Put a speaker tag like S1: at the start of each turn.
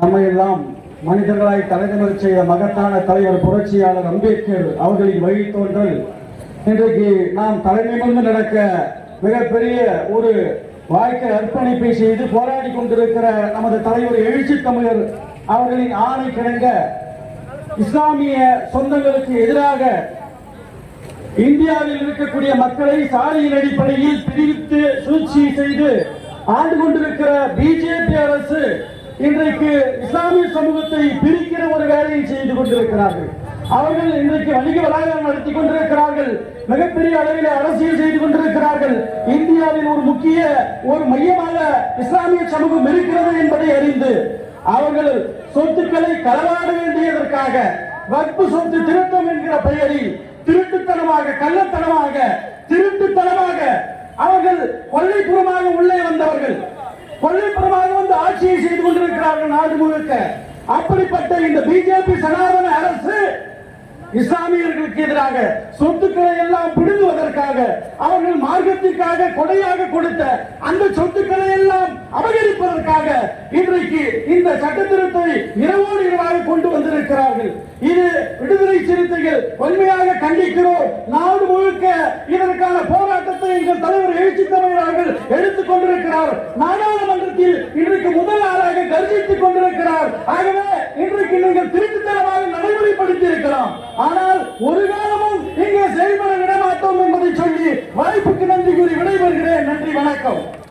S1: நம்மையெல்லாம் மனிதர்களாய் தலைநிமிர் செய்த மகத்தான தலைவர் புரட்சியாளர் அம்பேத்கர் அவர்களின் வழித்தோன்றல். இன்றைக்கு நாம் தலைநிமிர்ந்து நடக்க மிகப்பெரிய ஒரு வாழ்க்கை அர்ப்பணிப்பை செய்து போராடி கொண்டிருக்கிற நமது தலைவர் எழுச்சி தமிழர் அவர்களின் ஆணை கிடங்க இஸ்லாமிய சொந்தங்களுக்கு எதிராக இந்தியாவில் இருக்கக்கூடிய மக்களை சாதியின் அடிப்படையில் பிரித்து சூழ்ச்சி செய்து ஆண்டு கொண்டிருக்கிற பிஜேபி அரசு இன்றைக்கு இஸ்லாமிய சமூகத்தை பிரிக்கிற ஒரு வேலையை செய்து கொண்டிருக்கிறார்கள். அவர்கள் இன்றைக்கு வணிக வளாகம் நடத்தி கொண்டிருக்கிறார்கள். மிகப்பெரிய அளவில் அரசியல் செய்து கொண்டிருக்கிறார்கள். இந்தியாவின் ஒரு முக்கிய ஒரு மையமாக இஸ்லாமிய சமூகம் இருக்கிறது என்பதை அறிந்து அவர்கள் சொத்துக்களை களவாட வேண்டியதற்காக வக்பு சொத்து திருத்தம் என்கிற பெயரில் திருட்டுத்தனமாக கள்ளத்தனமாக திருட்டுத்தனமாக அவர்கள் கொள்ளைப்புறமாக உள்ளே வந்தவர்கள். கொள்ளைப்புறம் ஆட்சியை செய்து கொண்டிருக்கிறார்கள் நாடு முழுக்க. அப்படிப்பட்ட இந்த பிஜேபி சனாதன அரசு இஸ்லாமியர்களுக்கு எதிராக சொத்துக்களை எல்லாம் பிடுங்குவதற்காக அவர்கள் மார்க்கத்திற்காக கொடையாக கொடுத்த அந்த சொத்துக்களை எல்லாம் அபகரிப்பதற்காக இன்றைக்கு இந்த சட்ட திருத்தை இரவோடு இரவாக கொண்டு வந்திருக்கிறார்கள். இது விடுதலை சிறுத்தைகள் வன்மையாக கண்டிக்கிறோம். நாடு முழுக்க இதற்காக போராட்டத்தை எங்கள் தலைவர் எழுச்சி தமிழர்கள் எடுத்துக் கொண்டிருக்கிறார். நாடாளுமன்றத்தில் இன்றைக்கு முதல் ஆளாக கர்ஜித்துக் கொண்டிருக்கிறார். ஆகவே இன்றைக்கு நீங்கள் திருட்டுத்தனமாக நடைமுறைப்படுத்தி இருக்கிறோம் ஆனால் ஒரு